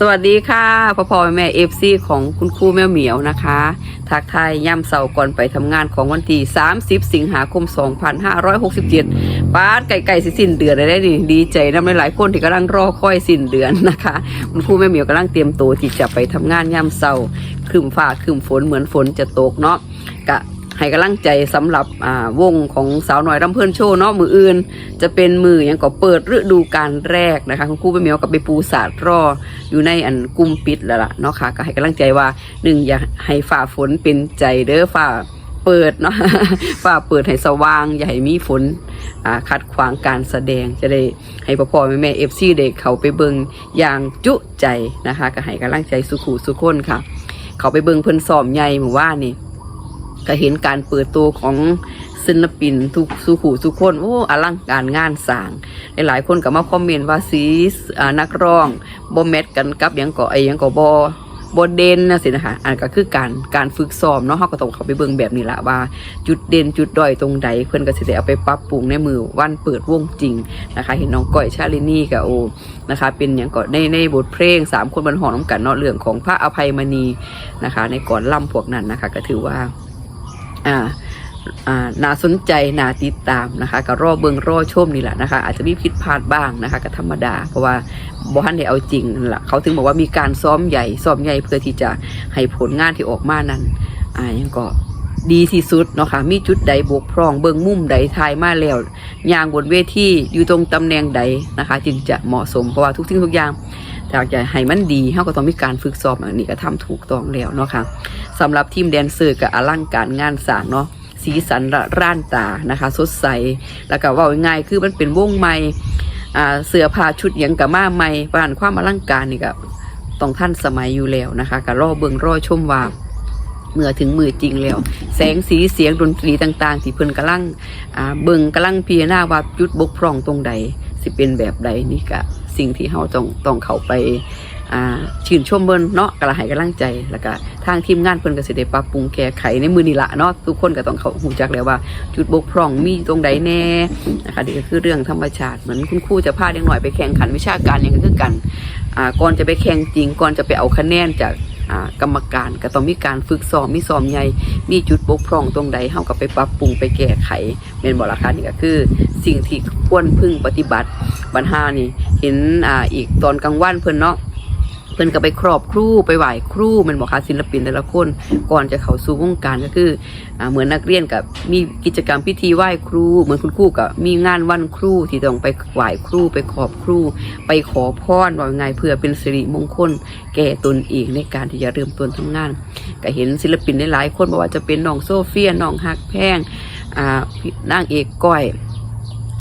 สวัสดีค่ะพ่อพ่อแม่เอฟซีของคุณครูแมวเหมียวนะคะทักทายย่ำเสาก่อนไปทำงานของวันที่ 30 สิงหาคม 2567ป้าดไก่ๆสิสิ้นเดือนได้ดิดีใจนำหลายๆคนที่กำลังรอคอยสิ้นเดือนนะคะ คุณครูแม่เหมียวกำลังเตรียมตัวที่จะไปทำงานย่ำเสาคืมฟ้าคืมฝนเหมือนฝนจะตกเนาะกะ ให้กำลังใจสำหรับอ่าวงของสาวหน่อยรำเพื่อนโชว์เนาะมืออื่น จะเป็นมืออย่างก็เปิดฤดูการแรกนะคะคุณครูไปเมียวกับไปปูศาสตร์รออยู่ในอันกุมปิดแล้วล่ะเนาะค่ะก็ให้กำลังใจว่าหนึ่งอย่าให้ฝ่าฝนเป็นใจเด้อฝ่าเปิดเนาะฝ่าเปิดให้สว่างอย่าให้มีฝนอ่าขัดขวางการแสดงจะได้ให้พ่อพ่อแม่แม่เอฟซีเด็กเขาไปเบิงอย่างจุใจนะคะ ก็ให้กำลังใจสุขูสุขคนค่ะ เขาไปเบิงเพิ่นซ้อมใหญ่หมู่ว่านี่ ก็เห็นการเปิดตัวของศิลปินทุกสุขูทุกคนโอ้อลังการงานสร้างหลายๆคนก็มาคอมเมนต์ว่าสีนักร้องบอแมทกันกับยังก็ไอยังก็บอบอเด่นนะสินะคะอันก็คือการการฝึกซ้อมเนาะเขาก็ต้องเขาไปเบิ่งแบบนี้ละว่า จุดเด่นจุดด้อยตรงใดเพื่อนก็สิได้เอาไปปรับปรุงในมือวันเปิดวงจริงนะคะ เห็นน้องก้อยชาลินี่กับโอนะคะ เป็นอย่างก็ในในบทเพลงสามคนบนหอน้ำกันเนาะเรื่องของพระอภัยมณีนะคะ ในก่อนล่ำพวกนั้นนะคะ ก็ถือว่า อ่าน่าสนใจน่าติดตามนะคะก็รอเบิงรอชมนี่แหละนะคะ อาจจะมีผิดพลาดบ้างนะคะก็ธรรมดา เพราะว่าบอฮันได้เอาจริงแหละเขาถึงบอกว่ามีการซ้อมใหญ่ซ้อมใหญ่เพื่อที่จะให้ผลงานที่ออกมานั้นอ่ายังก็ดีที่สุดเนาะค่ะมีจุดใดบกพร่องเบิงมุมใดทายมาแล้วยางบนเวทีอยู่ตรงตำแหน่งใดนะคะ จึงจะเหมาะสมเพราะว่าทุกสิ่งทุกอย่าง อยากจะให้มันดีเขาก็ต้องมีการฝึกซ้อมอันนี้ก็ทำถูกต้องแล้วเนาะค่ะสำหรับทีมแดนเซอร์กับอลังการงานสร้างเนาะสีสันร,ร่านตานะคะสดใสแล้วก็ว่าง่ายคือมันเป็นวงใหม่เสื้อผ้าชุดยังกับมาใหม่ผ่านความอลังการนี่ก็ต้องท่านสมัยอยู่แล้วนะคะก็รอเบิงรอชมว่าเมื่อถึงมือจริงแล้ว แสงสีเสียงดนตรีต่างๆ ที่เพิ่นกำลังเบิงกำลังพิจารณาว่าจุดบกพร่องตรงใดสิเป็นแบบใดนี่ก็ สิ่งที่เราต้องต้องเข้าไปชื่นชมเบิ้นเนาะกระหายกำลังใจแล้วก็ทางทีมงานเพิ่นก็สิได้ปรับปรุงแก้ไขในมือนี่ละเนาะทุกคนก็ต้องเขาหูจักแล้วว่า จุดบกพร่องมีตรงใดแน่นะคะนี่ก็คือเรื่องธรรมชาติเหมือนคุณครูจะพาเด็กหน่อยไปแข่งขันวิชาการอย่างก็คือกันก่อนจะไปแข่งจริงก่อนจะไปเอาคะแนนจากกรรมการก็ต้องมีการฝึกซ้อมมีซ้อมใหญ่มีจุดบกพร่องตรงใดเฮาก็ไปปรับปรุงไปแก้ไขเป็นบ่ล่ะคะนี่ก็คือ สิ่งที่ควรพึงปฏิบัติ บัญหานี่ เห็นอ่าอีกตอนกลางวันเพิ่นเนาะเพิ่นก็ไปครอบครูไปไหว้ครูมันบอกค่ะศิลปินแต่ละคนก่อนจะเข้าสู่วงการก็คืออเหมือนนักเรียนกับมีกิจกรรมพิธีไหว้ครู เหมือนคุณครูกับมีงานวันครูที่ต้องไปไหว้ครูไปขอบครู ไปขอพรว่าไงเพื่อเป็นสิริมงคล แก่ตนเองในการที่จะเริ่มต้นทำงาน ก็เห็นศิลปินหลายๆคนบอกว่าจะเป็นน้องโซเฟียน้องฮักแพงอ่านางเอกก้อย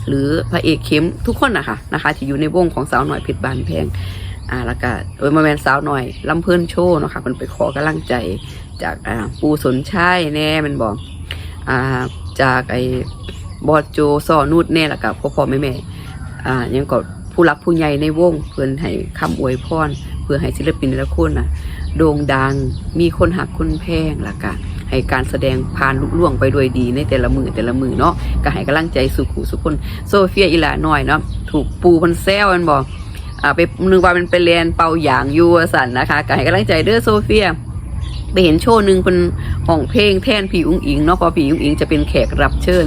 หรือพระเอกเข้มทุกคนนะคะนะคะ ที่อยู่ในวงของสาวหน่อยเพชรบานแพงอ่าแล้วก็โดยมาแมนสาวหน่อยลำเพิ่นโชว์เนาะค่ะมันไปขอกำลังใจจากอ่าปูสนชัยแน่มันบอกอ่าจากไอ้บอดโจซอนูดแน่ล้วกับพ่อพ่อแม่แม่อ่ายังก็ผู้รักผู้ใหญ่ในวงเพื่อนให้คำอวยพรเพื่อให้ศิลปินแต่ละคนนะโด่งดังมีคนหักคนแพงล้วก็ ให้การแสดงผ่านลุล่วงไปด้วยดีในแต่ละมือแต่ละมือเนาะก็ให้กำลังใจสุขุสุคน โซเฟียอีหลาหน่อยเนาะถูกปูพันแซวมันบอกอ่าไปนึกว่ามันไปเรียนเป่าหยางยูว่าสันนะคะก็ให้กำลังใจเด้อโซเฟียไปเห็นโชว์หนึ่งเป็นห้องเพลงแท่นผีอุ้งอิงเนาะเพอผีอุ้งอิงจะเป็นแขกรับเชิญ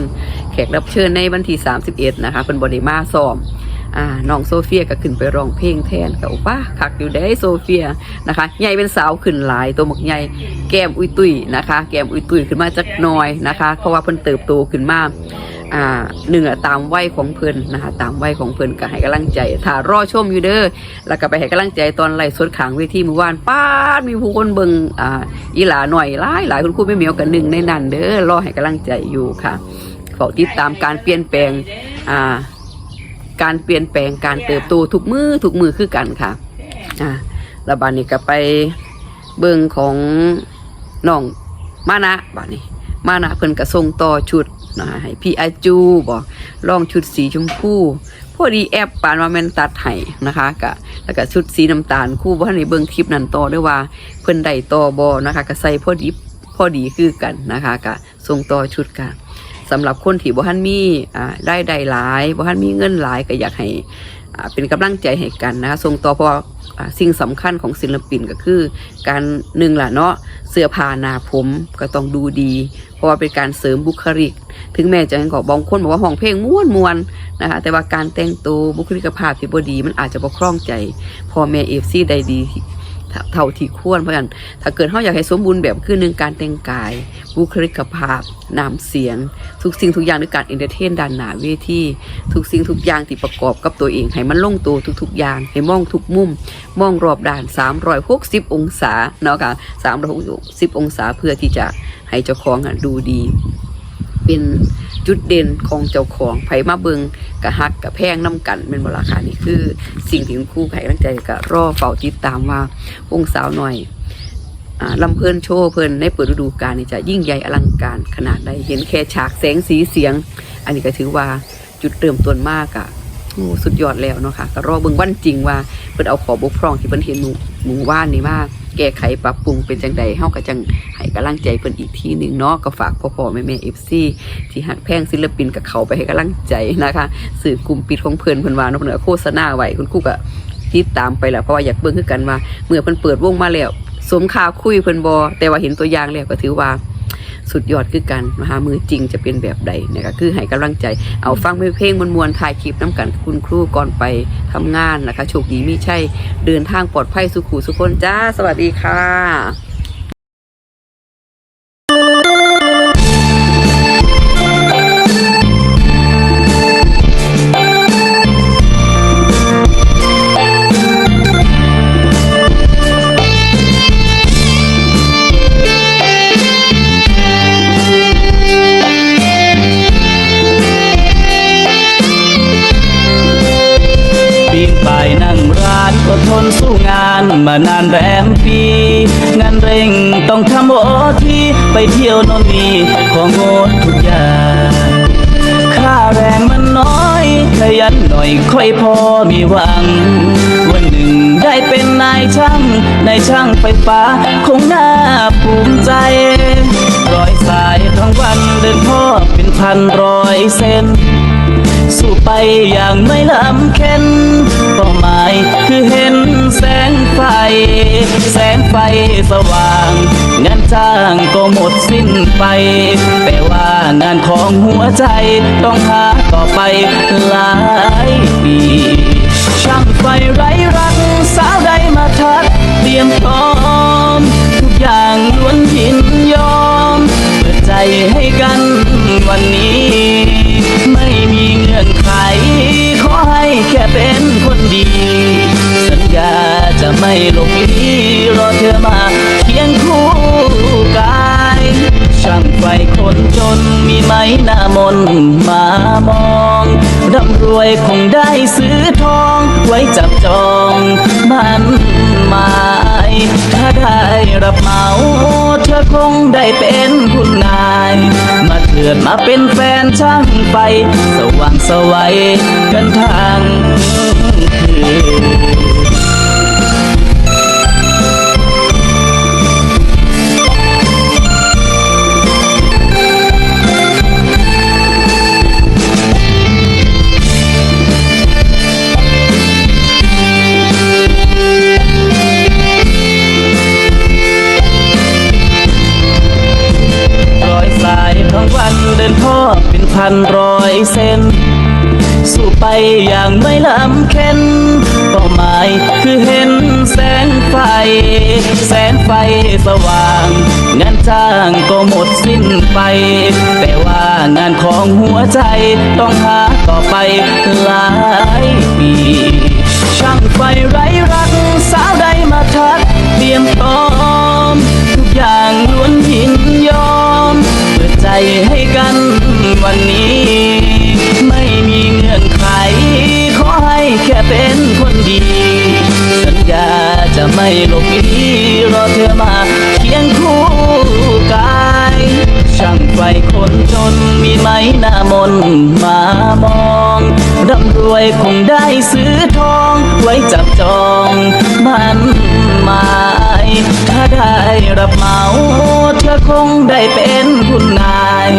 แขกรับเชิญในวันที่31นะคะเป็นบริมาซ้อม อ่าน้องโซเฟียก็ขึ้นไปร้องเพลงแทนกับป้าคักอยู่ได้โซเฟียนะคะ ใหญ่เป็นสาวขึ้นหลายตัวหมกใหญ่แก้มอุ้ยตุยนะคะ แก้มอุ้ยตุยขึ้นมาจากน้อยนะคะ เพราะว่าเพิ่นเติบโตขึ้นมาอ่าหนึ่งอะตามวัยของเพิ่นนะคะ ตามวัยของเพิ่นก็ให้กำลังใจถ้ารอชมอยู่เด้อแล้วก็ไปให้กำลังใจตอนไล่สดขางเวทีเมื่อวานป้าดมีผู้คนเบิ่งอ่าอีหลาหน่อยหลายหลายคุณครูไม่เหมียวกันหนึ่งในนั้นเด้อรอให้กำลังใจอยู่ค่ะฝากติดตามการเปลี่ยนแปลงอ่า การเปลี่ยนแปลงการเติบโตทุกมือทุกมือคือกันค่ะอ่าแล้วบานนี้ก็ไปเบิ่งของน้องมานะบานนี้ มานะเพิ่นก็ส่งต่อชุดนะให้พี่อาจูบอกลองชุดสีชมพูพอดีแอปปานว่าแม่นตัดให้นะคะกะแล้วก็ชุดสีน้ำตาลคู่บ่ทันได้เบิ่งคลิปนั้นต่อด้วยว่าเพิ่นได้ต่อบ่นะคะก็ใส่พอดีพอดีคือกันนะคะกะส่งต่อชุดกัน สำหรับคนที่บ่ทันมีอ่าได้ได้หลายบ่ทันมีเงินหลายก็อยากให้อ่าเป็นกำลังใจให้กันนะคะส่งต่อเพราะว่าอ่าสิ่งสำคัญของศิลปินก็คือ การหนึ่งล่ะเนาะเสื้อผ้าหนาผมก็ต้องดูดี เพราะว่าเป็นการเสริมบุคลิก ถึงแม้จะให้ขอบางคนบอกว่าห้องเพลงม้วนมวนนะคะแต่ว่าการแต่งตัวบุคลิกภาพที่บดีมันอาจจะบ่คล่องใจพ่อแม่เอฟซีได้ดี เท่าที่ควรเพราะฉะนั้นถ้าเกิดเขาอยากให้สมบูรณ์แบบคือหนึ่งการแต่งกาย บุคลิกภาพน้ำเสียง ทุกสิ่งทุกอย่างในการเอนเตอร์เทนด้านหน้าเวทีทุกสิ่งทุกอย่างที่ประกอบกับตัวเองให้มันลงตัวทุกๆ อย่างให้มองทุกมุม มองรอบด้าน 360 องศาเนาะค่ะ360องศาเพื่อที่จะให้เจ้าของดูดี เป็นจุดเด่นของเจ้าของไผมาเบิงกะฮักกะแพงน้ำกันเป็นบราคานี่คือ สิ่งที่คุณครูไข่ตั้งใจกะรอเฝ้าติดตามว่าวงสาวหน่อยลำเพลินโชว์เพลินในเปิดฤดูกาลนี่จะยิ่งใหญ่อลังการขนาดใดเห็นแค่ฉากแสงสีเสียง อันนี้ก็ถือว่าจุดเริ่มต้นมากอะโอ้สุดยอดแล้วเนาะค่ะก็รอเบิ่งวันจริงว่าเพิ่นเอาขอบกพร่องที่เพิ่นเห็นหมู่ หมู่ว่านนี่มาแก้ไขปรับปรุงเป็นจังใดเฮาก็จังให้กำลังใจเพิ่นอีกทีหนึงเนาะก็ฝากพ่อๆแม่ๆ FC ที่หักแพงศิลปินกับเขาไปให้กำลังใจนะคะสื่อกลุ่มปิดของเพิ่นเพิ่นว่าเนาะเพิ่นก็โฆษณาไว้คุณครูก็ติดตามไปแล้วเพราะว่าอยากเบิ่งคือกันว่า เมื่อเพิ่นเปิดวงมาแล้วสมค่าคุยเพิ่นบ่แต่ว่าเห็นตัวอย่างแล้วก็ถือว่า สุดยอดคือกันมหามือจริงจะเป็นแบบใดนะคะคือให้กำลังใจเอาฟังเพลงมวลๆถ่ายคลิปน้ำกันคุณครูก่อนไปทำงานนะคะโชคดีมิใช่เดินทางปลอดภัยสุขุสุขคนจ้า สวัสดีค่ะ มานานแรมปี งานเร่งต้องทำโอทีไปเที่ยวนนนีของงดทุกอย่างค่าแรงมันน้อยขยันหน่อยค่อยพอมีหวัง วันหนึ่งได้เป็นนายช่างนายช่างไฟฟ้าคงน่าภูมิใจร้อยสายทั้งวันเดินพ่อเป็นพันร้อยเส้น สู้ไปอย่างไม่ลำเค็นายคือเห็นแสงไฟ แสงไฟสว่าง งานจ้างก็หมดสิ้นไป แต่ว่างานของหัวใจต้องหาต่อไปหลายปีช่างไฟไร้รักสาวใดมาทักเตรียมพร้อม ทุกอย่างล้วนยินยอมเปิดใจให้กัน ลบลี้รอเธอมาเคียงคู่กายช่างไฟคนจนมีไหมหน้ามนมามองร่ำรวยคงได้ซื้อทองไว้จับจองมันหมายถ้าได้รับเหมาเธอคงได้เป็นคุณนาย มาเถิดมาเป็นแฟนช่างไฟ สว่างสวัยกันทางคืน นเดินท่อเป็นพันร้อยเส้น สู้ไปอย่างไม่ลำเค็นเป้าหมายคือเห็นแสงไฟ แสงไฟสว่าง งานจ้างก็หมดสิ้นไป แต่ว่างานของหัวใจต้องหาต่อไปหลายปีช่างไฟไร้รักสา วันนี้ ไม่มีเงื่อนไข ขอให้แค่เป็นคนดี สัญญาจะไม่หลบลี้รอเธอมาเคียงคู่กายช่างไฟคนจนมีไหมหน้ามนมามองร่ำรวยคงได้ซื้อทองไว้จับจองมันหมาย ถ้าได้รับเหมา คงได้เป็นคุณนาย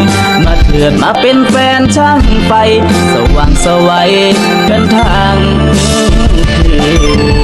มาเถิดมาเป็นแฟนช่างไป สว่างสวัยกันทางคืน